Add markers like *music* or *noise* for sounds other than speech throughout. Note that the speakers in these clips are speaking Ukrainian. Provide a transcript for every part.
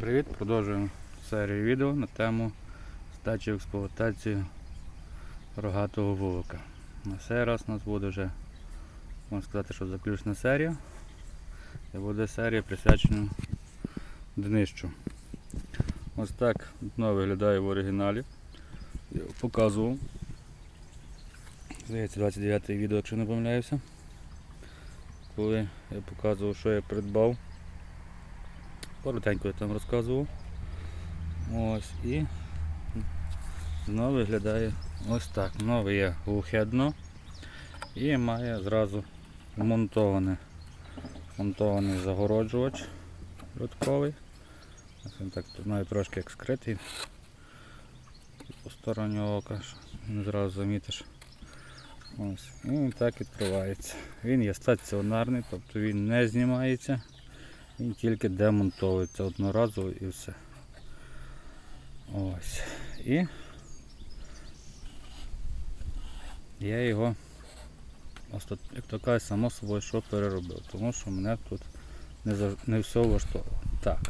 привіт! Продовжуємо серію відео на тему здачі в експлуатацію рогатого вулика. На цей раз у нас буде вже, можна сказати, що заключна серія. І буде серія присвячена днищу. Ось так дно виглядає в оригіналі. Показував. Здається, 29 відео, якщо не помиляюся. Коли я показував, що я придбав. Коротенько я там розказував. Ось і дно виглядає ось так. Нове є глухе дно і має зразу вмонтоване, монтований загороджувач рудковий. Він так має трошки як скритий. По стороні ока, не зразу замітиш. Ось. І він так відкривається. Він є стаціонарний, тобто він не знімається. Він тільки демонтовується одноразово і все. Ось. І я його, як то кажуть, само собою що переробив, тому що мене тут не, зав- не все влаштовувало. Так,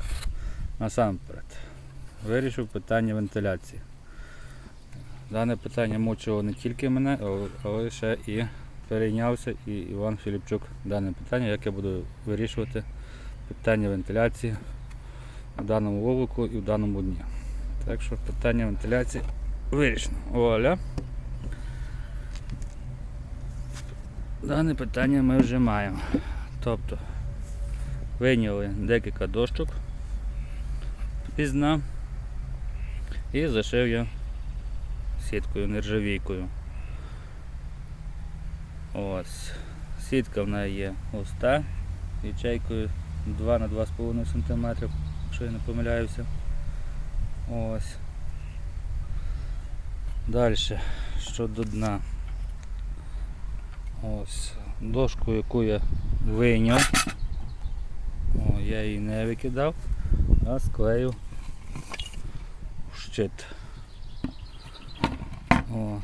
насамперед, вирішив питання вентиляції. Дане питання мучило не тільки мене, але ще і перейнявся і Іван Філіпчук дане питання, як я буду вирішувати питання вентиляції в даному вулику і в даному дні. Так що питання вентиляції вирішено. Оля. Дане питання ми вже маємо. Тобто вийняли декілька дощок із дна і зашив я сіткою, нержавійкою. Ось. Сітка в неї є густа, ячейкою 2 на 2,5 см, якщо я не помиляюся. Ось. Далі, щодо дна. Ось. Дошку, яку я вийняв. О, я її не викидав, а склеїв в щит. О,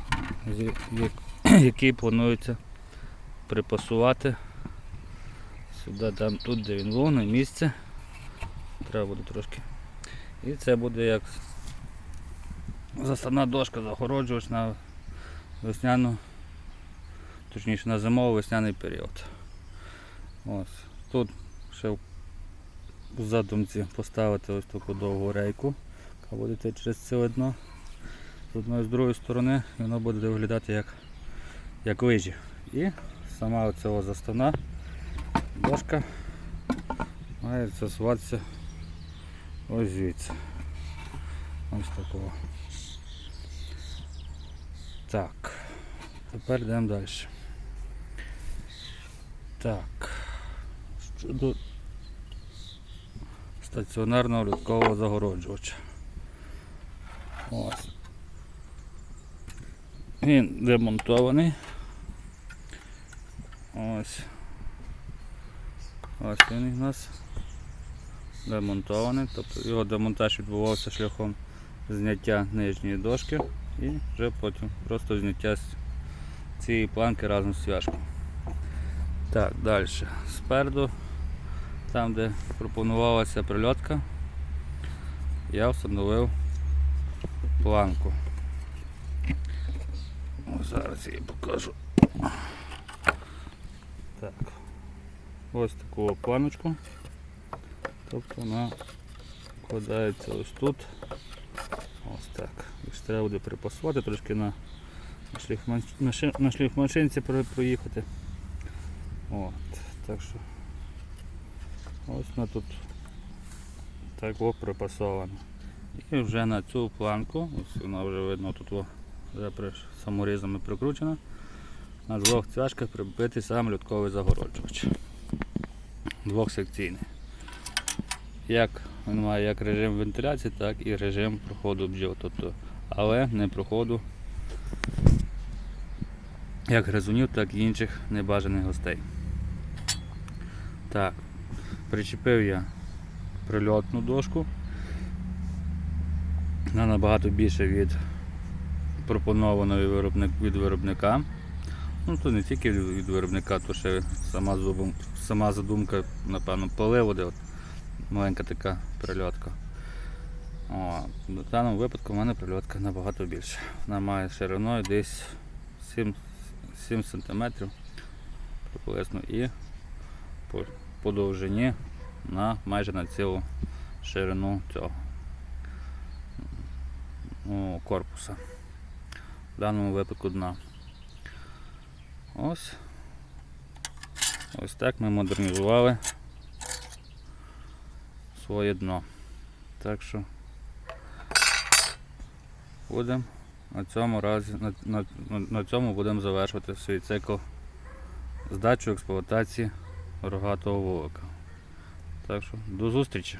*clears throat* який планується припасувати сюди, там, тут, де він був, місце. Треба буде трошки. І це буде як заставна дошка загороджувач на весняну, точніше на зимово-весняний період. Ось. Тут ще в задумці поставити ось таку довгу рейку, яка буде йти через ціле дно. З одної з другої сторони і воно буде виглядати як, як лижі. І сама оця заставна дошка має засуватися ось звідси. Ось такого. Так. Тепер йдемо далі. Так. Щодо стаціонарного людкового загороджувача. Ось. Він демонтований. Ось. Ось він у нас демонтований. Тобто його демонтаж відбувався шляхом зняття нижньої дошки і вже потім просто зняття цієї планки разом з свяжкою. Так, далі. Спереду, там де пропонувалася прильотка, я встановив планку. О, зараз я її покажу. Так. Ось таку планочку. Тобто вона вкладається ось тут. Ось так. Ось треба буде припасувати, трошки на, на, шліфмашинці проїхати. От, так що ось вона тут так о, припасована. І вже на цю планку, ось вона вже видно тут о, вже саморізами прикручена. На двох цвяшках прибитий сам лютковий загороджувач. Двохсекційний. Як він має як режим вентиляції, так і режим проходу бджіл. Тобто, але не проходу як гризунів, так і інших небажаних гостей. Так, причепив я прильотну дошку. Вона набагато більше від пропонованої від виробника. Ну тут не тільки від, від виробника, то ще сама, зубом, сама задумка, напевно, поливоди. От, маленька така прильотка. О, в даному випадку в мене прильотка набагато більша. Вона має шириною десь 7, 7 см приблизно і по, по довжині на майже на цілу ширину цього ну, корпуса. В даному випадку дна. Ось. Ось так ми модернізували своє дно. Так що будемо на цьому разі на, на, на, цьому будемо завершувати свій цикл здачу експлуатації рогатого вулика. Так що до зустрічі!